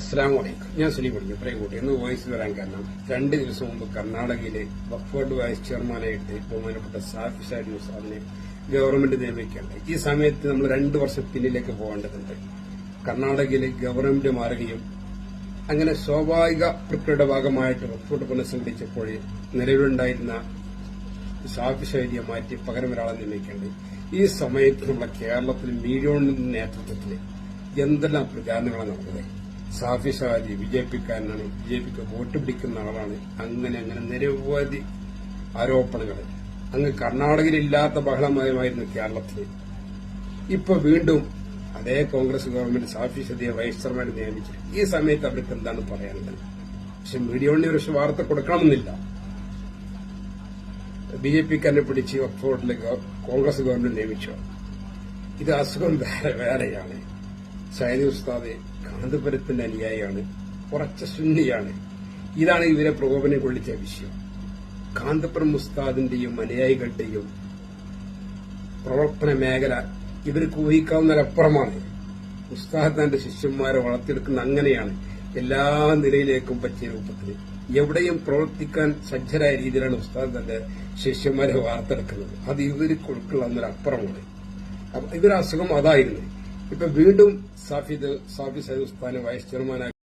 അസ്സാം വലൈക്കും ഞാൻ സുനി പഠിക്കും ഇത്രയും കൂട്ടി. ഇന്ന് വോയിസ് വരാൻ കാരണം രണ്ട് ദിവസം മുമ്പ് കർണാടകയിലെ വഫോർഡ് വൈസ് ചെയർമാനായിട്ട് ബഹുമാനപ്പെട്ട സാഫി സാഹിബ് മുസാദിനെ ഗവൺമെന്റ് നിയമിക്കേണ്ടത് ഈ സമയത്ത് നമ്മൾ രണ്ട് വർഷം പിന്നിലേക്ക് പോകേണ്ടതുണ്ട്. കർണാടകയിലെ ഗവൺമെന്റ് മാറുകയും അങ്ങനെ സ്വാഭാവിക പ്രക്രിയയുടെ ഭാഗമായിട്ട് വഫോർഡ് പുനഃസംഘടിച്ചപ്പോൾ നിലവിലുണ്ടായിരുന്ന സാഫി ശൈലിയെ മാറ്റി പകരം ഒരാളെ നിയമിക്കേണ്ടത് ഈ സമയത്ത് നമ്മുടെ കേരളത്തിൽ മീഡിയോണിന്റെ നേതൃത്വത്തിൽ എന്തെല്ലാം പ്രചാരണങ്ങളാണ് നടന്നത്? സാഫി ഷാജി ബി ജെ പിക്കാരനാണ് ബി ജെ പിക്ക് വോട്ട് പിടിക്കുന്ന ആളാണ്. അങ്ങനെ അങ്ങനെ നിരവധി ആരോപണങ്ങൾ അങ്ങ് കർണാടകയിൽ ഇല്ലാത്ത ബഹളമയമായിരുന്നു കേരളത്തിൽ ഇപ്പൊ വീണ്ടും അതേ കോൺഗ്രസ് ഗവൺമെന്റ് സാഫി ഷദിയെ വൈസ് ചെയർമാൻ നിയമിച്ചു ഈ സമയത്ത് അവർക്ക് എന്താണ് പറയാനുള്ളത്? പക്ഷെ മീഡിയ ഒരു പക്ഷെ വാർത്ത കൊടുക്കണമെന്നില്ല. ബി ജെ പിക്കാരനെ പിടിച്ച് ഒക്സ്ഫോർഡിലെ ഗവ- കോൺഗ്രസ് ഗവൺമെന്റ് നിയമിച്ചു. ഇത് അസുഖം വേറെ വേറെയാണ്. സൈദ് ഉസ്താദ് കാന്തപുരത്തിന്റെ അനുയായിയാണ് ഉറച്ച സുന്നിയാണ്. ഇതാണ് ഇവരെ പ്രകോപനം കൊള്ളിച്ച വിഷയം. കാന്തപുരം ഉസ്താദിന്റെയും അനുയായികളുടെയും പ്രവർത്തന മേഖല ഇവർക്ക് ഊഹിക്കാവുന്നതിലപ്പുറമാണ്. ഉസ്താദ് തന്റെ ശിഷ്യന്മാരെ വളർത്തിയെടുക്കുന്ന അങ്ങനെയാണ് എല്ലാ നിലയിലേക്കും പറ്റിയ രൂപത്തിൽ എവിടെയും പ്രവർത്തിക്കാൻ സജ്ജരായ രീതിയിലാണ് ഉസ്താദ് തന്റെ ശിഷ്യന്മാരെ വാർത്തെടുക്കുന്നത്. അത് ഇവർക്ക് ഉൾക്കൊള്ളുന്നതിലപ്പുറമാണ് ഇവരസുഖം അതായിരുന്നു. ഇപ്പൊ വീണ്ടും സാഫിദ് സാഫി സൈദ് ഉസ്താനെ വൈസ് ചെയർമാനായി